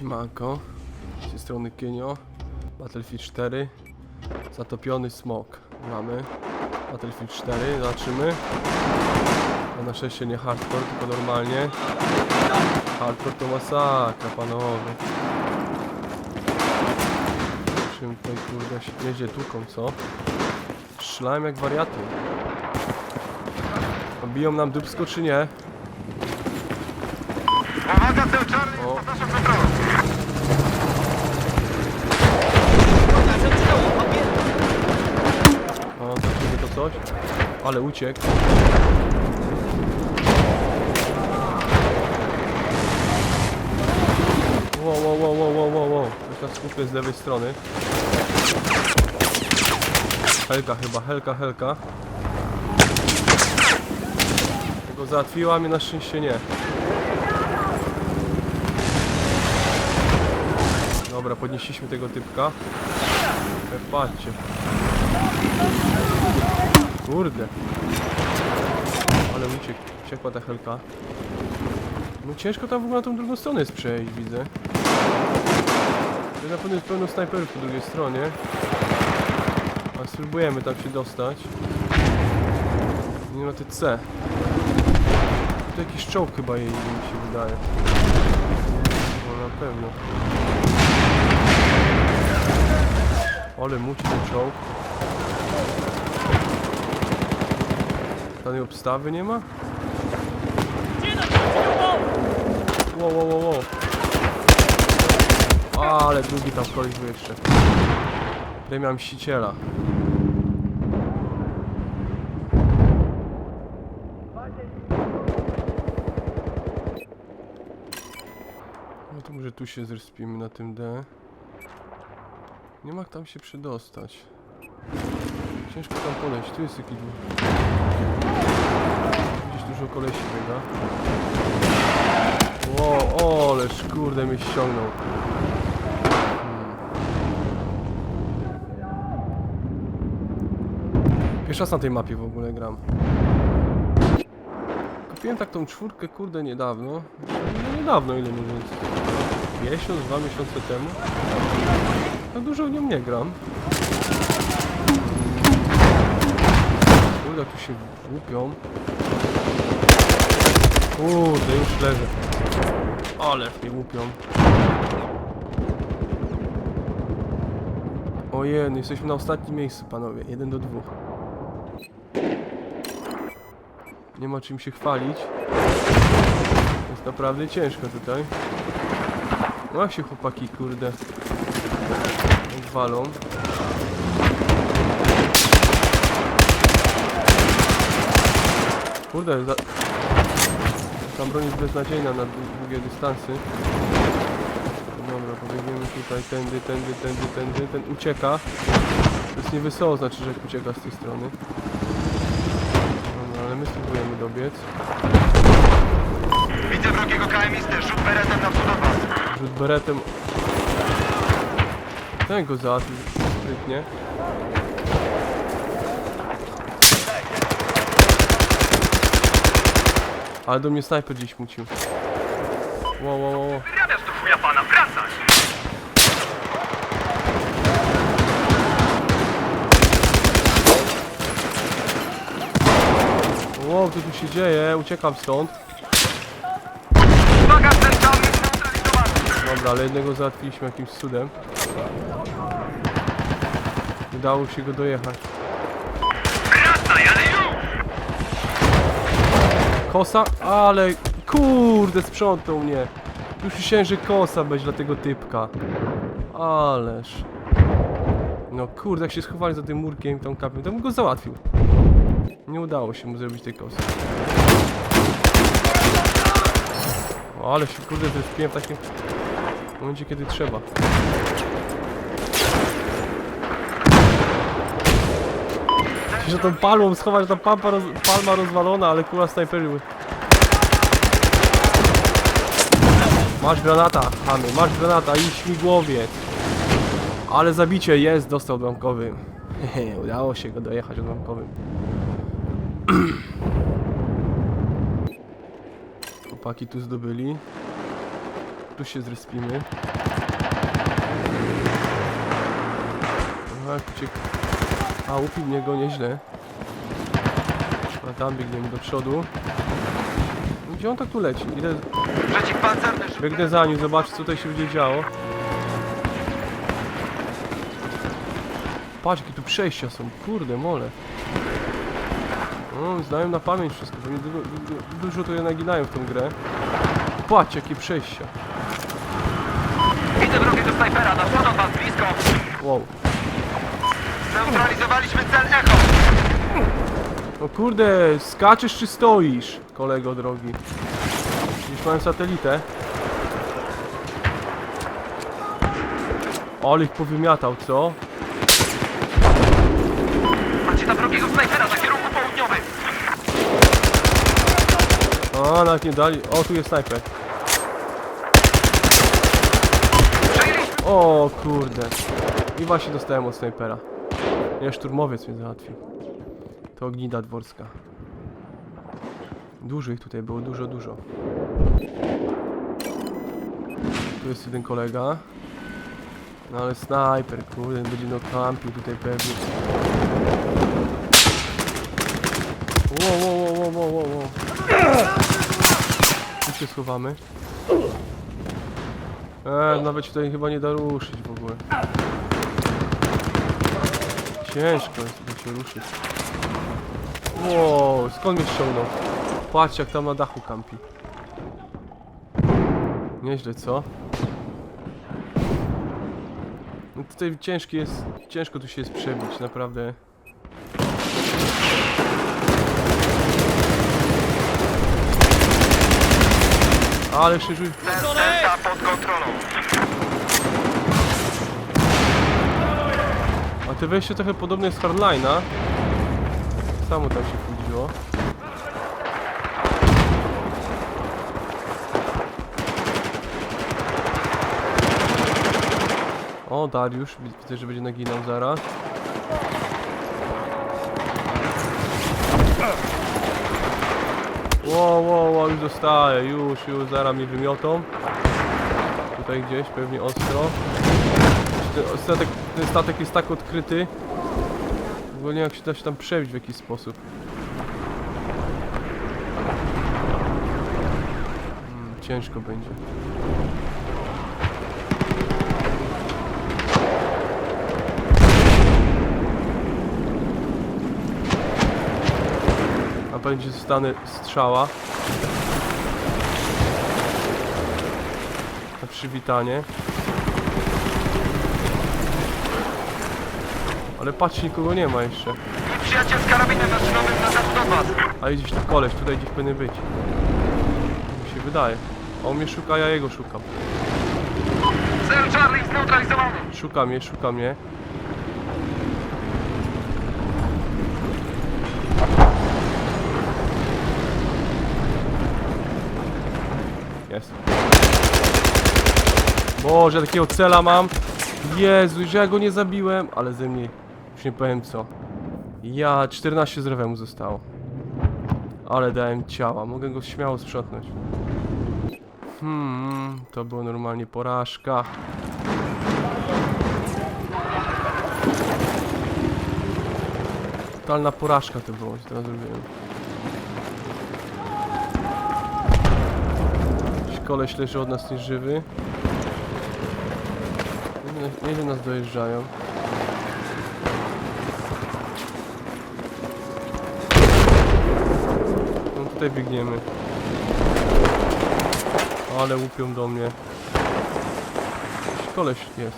Siemanko, z tej strony Kienio, Battlefield 4, zatopiony smok. Mamy, Battlefield 4, zobaczymy, a na szczęście nie hardcore, tylko normalnie, hardcore to masakra panowie, czym tutaj kurde się nieźle tłuką, co? Szlałem jak wariaty, biją nam dupsko czy nie? Uwaga, cel czarny, O. pod naszą kontrolą. O, zobaczymy to Ale uciekł. Wow, wow, wow, wow, wow, wow, wow. Skupie z lewej strony. Helka chyba, Helka, Helka. Tego załatwiła, mnie na szczęście nie. Dobra, podnieśliśmy tego typka. E, Patrzcie. Kurde. Ale uciekł, uciekła ta helka. No ciężko tam w ogóle na tą drugą stronę jest przejść, widzę. To na pewno jest pełno snajperów po drugiej stronie. A spróbujemy tam się dostać. Nie ma ty C. To jakiś czołg chyba jej mi się wydaje. No na pewno. Ale muci ten czołg. Żadnej obstawy nie ma? Wow, wow, wow, wow. Ale drugi tam koleś był jeszcze. Premia mściciela. No to może tu się zrespimy na tym D. Nie ma tam się przedostać. Ciężko tam podejść, tu jest jakiś... Gdzieś dużo kolesi biega. Wow, o, ależ kurde mnie ściągnął. Hmm. Pierwszy raz na tej mapie w ogóle gram. Kupiłem tak tą czwórkę, kurde, niedawno. No niedawno, ile jest? Miesiąc, dwa miesiące temu. Tak dużo w nią nie gram. Kurde, tu się łupią. Kurde, już leżę. Ale mnie łupią. Ojej, jesteśmy na ostatnim miejscu, panowie. Jeden do dwóch. Nie ma czym się chwalić. Jest naprawdę ciężko tutaj. No jak się chłopaki, kurde, walą. Kurde, za... ta broń jest beznadziejna na dłu- długie dystansy. Dobra, pobiegniemy tutaj, tędy, tędy, tędy, tędy, ten ucieka. To jest niewesoło, znaczy, że ucieka z tej strony. Dobra, ale my spróbujemy dobiec. Widzę wrogiego KMistę, rzut beretem na budowa. Rzut beretem. Ten go załatwił sprytnie. Ale do mnie snajper gdzieś mucił. Wow, wow, wow. Wyrabiasz tu chuja pana, wracaj! Wow, co tu się dzieje? Uciekam stąd. Uwaga, zneutralizowany. Dobra, ale jednego załatwiliśmy jakimś cudem. Udało się go dojechać. Wracaj, ale już! Kosa? Ale kurde, sprzątnął mnie. Już myślałem, że kosa będzie dla tego typka. Ależ. No kurde, jak się schowali za tym murkiem i tą kapią, to bym go załatwił. Nie udało się mu zrobić tej kosy. O, ale się kurde wyspiłem w takim momencie, kiedy trzeba. Że tą palmą schować, ta palma, roz, palma rozwalona, ale kula snajpery. Masz granata, Hany, masz granata i śmigłowiec. Ale zabicie jest, dostał odłamkowym. Hehe, udało się go dojechać odłamkowym. Chłopaki tu zdobyli. tu się zrespimy. Uciekł. A, upił mnie go nieźle. A tam biegniemy do przodu. Gdzie on tak tu leci? Idę, Przeciwpancerny rzut biegnę za nim, zobaczyć co tutaj się będzie działo. Patrz, jakie tu przejścia są. Kurde, mole. No, znają na pamięć wszystko. Pewnie du du du dużo to je naginają w tą grę. Patrz, jakie przejścia. Widzę wrogiego snajpera, na wschód od was, blisko! Wow. Zneutralizowaliśmy cel Echo! No kurde, skaczesz czy stoisz, kolego drogi? Gdzieś mam satelitę. Ale ich powymiatał, co? Macie tam wrogiego snajpera na kierunku południowym! A, nawet nie dali. O, tu jest snajper. O kurde. I właśnie dostałem od snajpera. Nie, szturmowiec mnie załatwił. To gnida dworska. Dużo ich tutaj było, dużo, dużo. Tu jest jeden kolega. No ale snajper, kurde, będzie no kampił tutaj pewnie. Wow, wow, wow, wow, wow, wow. Tu się schowamy. E, nawet się tutaj chyba nie da ruszyć w ogóle. Ciężko jest tutaj się ruszyć. Wow, skąd mnie ściągnął? Patrz jak tam na dachu kampi. Nieźle, co? No tutaj ciężki jest, ciężko tu się jest przebić, naprawdę. Ale krzyżuj. Delta pod kontrolą! A te wejście trochę podobne jest Hardline'a. Samo tam się wchodziło. O, Dariusz, wi- widzę, że będzie naginał zaraz. Wow, wow, wow, już dostaję, już, już, zaraz mnie wymiotą. Tutaj gdzieś, pewnie ostro. Ten statek, ten statek jest tak odkryty. W ogóle nie jak się da się tam przebić w jakiś sposób. Hmm, ciężko będzie. A będzie zostanę strzała. Na przywitanie. Ale patrz, nikogo nie ma jeszcze. Przyjaciel z karabinem maszynowym na zachód od was! A gdzieś tu koleś, tutaj gdzieś powinien być. Mi się wydaje. A on mnie szuka, ja jego szukam. Cel Charlie zneutralizowany! Szuka mnie, szuka mnie. Jest. Boże, takiego cela mam. Jezu, że ja go nie zabiłem, ale ze mnie już nie powiem co. Ja, 14 zdrowia mu zostało. Ale dałem ciała, mogę go śmiało sprzątnąć. Hmm, to była normalnie porażka. Totalna porażka to było, co teraz zrobiłem. Koleś leży od nas nieżywy. Nie, nie wiem, nas dojeżdżają. Tutaj biegniemy. Ale łupią do mnie. Jakiś koleś jest.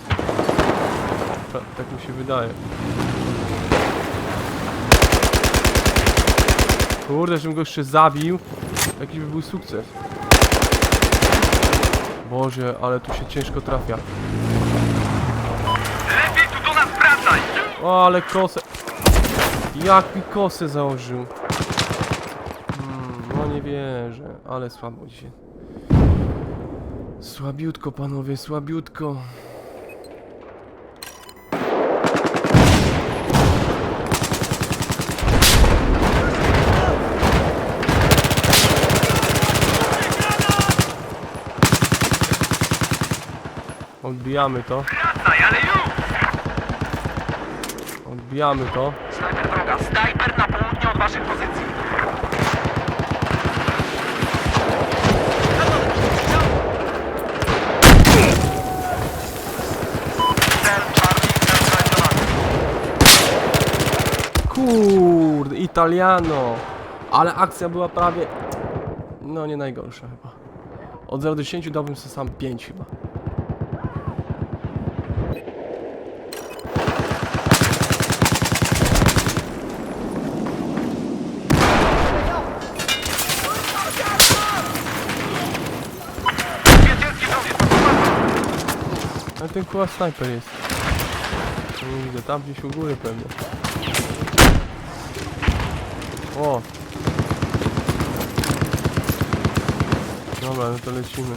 Ta, tak mi się wydaje. Kurde, żebym go jeszcze zabił. Jaki by był sukces. Boże, ale tu się ciężko trafia. Lepiej tu do nas wracaj! O, ale kosę. Jak mi kosę założył. Wierzę, ale słabo dzisiaj. Słabiutko, panowie, słabiutko. Odbijamy to. Odbijamy to. Snajper wroga, snajper na południe od waszych pozycji. Cel Charlie zneutralizowany. Kurde, Italiano! Ale akcja była prawie... No nie najgorsza chyba. Od 0 do 10 dałbym sobie sam 5 chyba. Ten chyba snajper jest. Nie widzę, tam gdzieś u góry pewnie. O! Dobra, no to lecimy.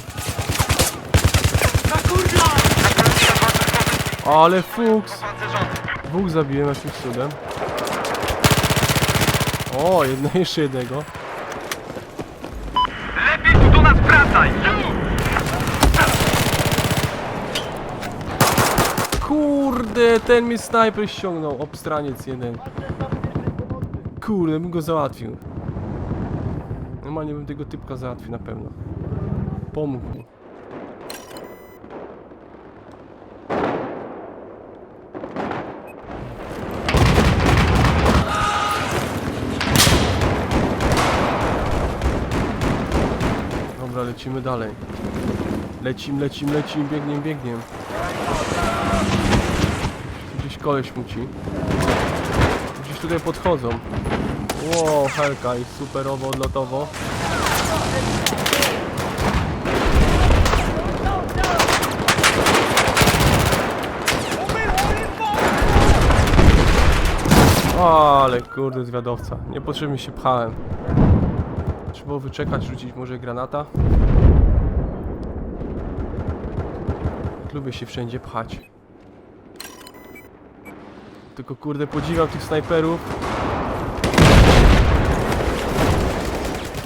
Na. Ale fuks! Dwóch zabiłem jakimś cudem. O, jedno, jeszcze jednego. Lepiej tu do nas wracaj! Kurde, ten mi snajper ściągnął, obstraniec jeden. Kurde, bym go załatwił. Normalnie bym tego typka załatwił na pewno. Pomógł mi. Dobra, lecimy dalej. Lecim, lecim, lecim, biegiem, biegiem. Gdzieś koleś muci. Gdzieś tutaj podchodzą. Wow, helka i superowo, odlotowo. O, ale kurde zwiadowca. Niepotrzebnie się pchałem. Trzeba wyczekać, rzucić może granata. Lubię się wszędzie pchać. Tylko kurde podziwiam tych snajperów.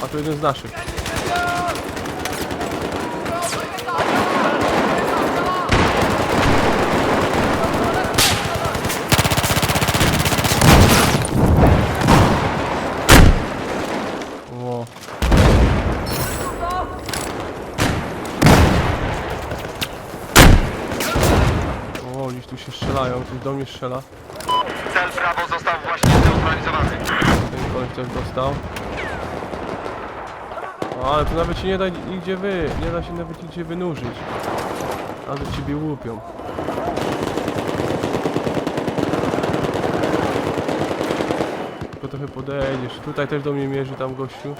A to jeden z naszych. Ło. O, tu się strzelają, ktoś do mnie strzela. Cel prawo został właśnie zneutralizowany. Ten też dostał. O, ale tu nawet się nie da nigdzie wy, nie da się nawet nigdzie wynurzyć. A do ciebie łupią. Tylko trochę podejdziesz. Tutaj też do mnie mierzy tam gościu.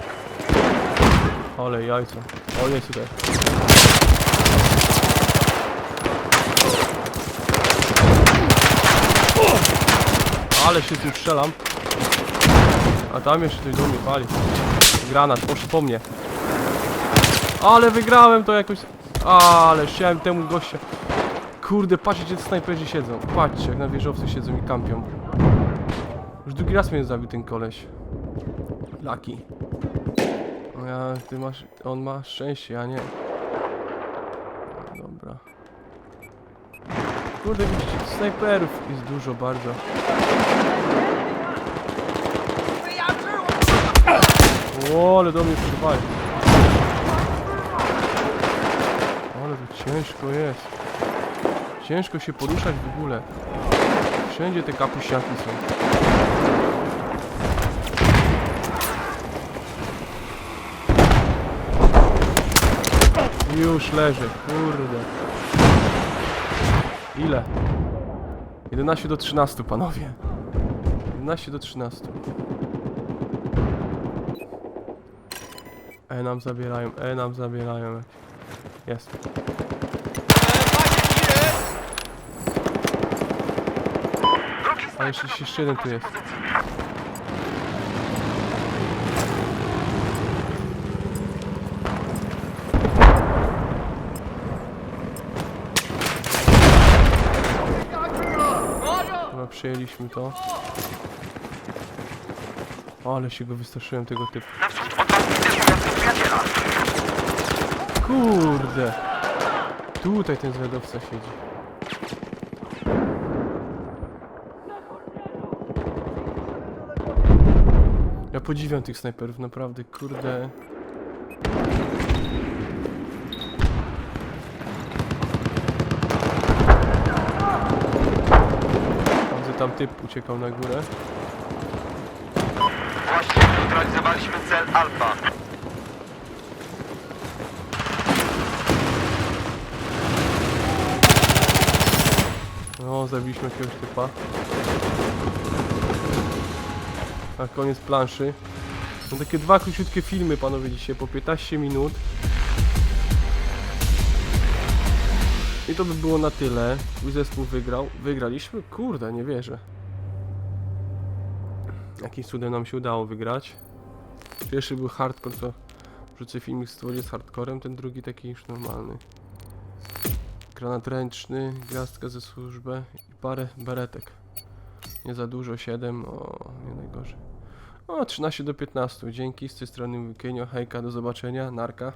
Ale jajco. O, jest tutaj. Ale się tu strzelam. A tam jeszcze coś do mnie pali. Granat, poszedł po mnie. Ale wygrałem to jakoś... Ale chciałem temu gościa... Kurde, patrzcie gdzie snajperzy siedzą. Patrzcie, jak na wieżowcu siedzą i kampią. Już drugi raz mnie zabił ten koleś. No Ja, ty masz... On ma szczęście, a nie. Dobra. Kurde, widzicie, snajperów jest dużo bardzo. O, ale do mnie przywali. Ale to ciężko jest. Ciężko się poruszać w ogóle. Wszędzie te kapusiaki są. Już leży, kurde. Ile? 11 do 13, panowie. 11 do 13. E nam zabierają, E nam zabierają. Jest. A jeszcze, jeszcze jeden tu jest. Chyba przejęliśmy to. O, ale się go wystraszyłem tego typu. Kurde! Tutaj ten zwiadowca siedzi. Ja podziwiam tych snajperów, naprawdę, kurde. Widzę tam typ uciekał na górę. Właśnie neutralizowaliśmy cel Alfa. No, zabiliśmy jakiegoś typa. Na koniec planszy. Są takie dwa króciutkie filmy, panowie, dzisiaj po 15 minut. I to by było na tyle. Mój zespół wygrał. Wygraliśmy? Kurde, nie wierzę. Jakim cudem nam się udało wygrać. Pierwszy był hardcore, to wrzucę filmik z z hardcorem, ten drugi taki już normalny. Granat ręczny, gwiazdka ze służbę i parę beretek. Nie za dużo, 7, o, nie najgorzej. O, 13 do 15, dzięki, z tej strony Kenio, hejka, do zobaczenia, narka.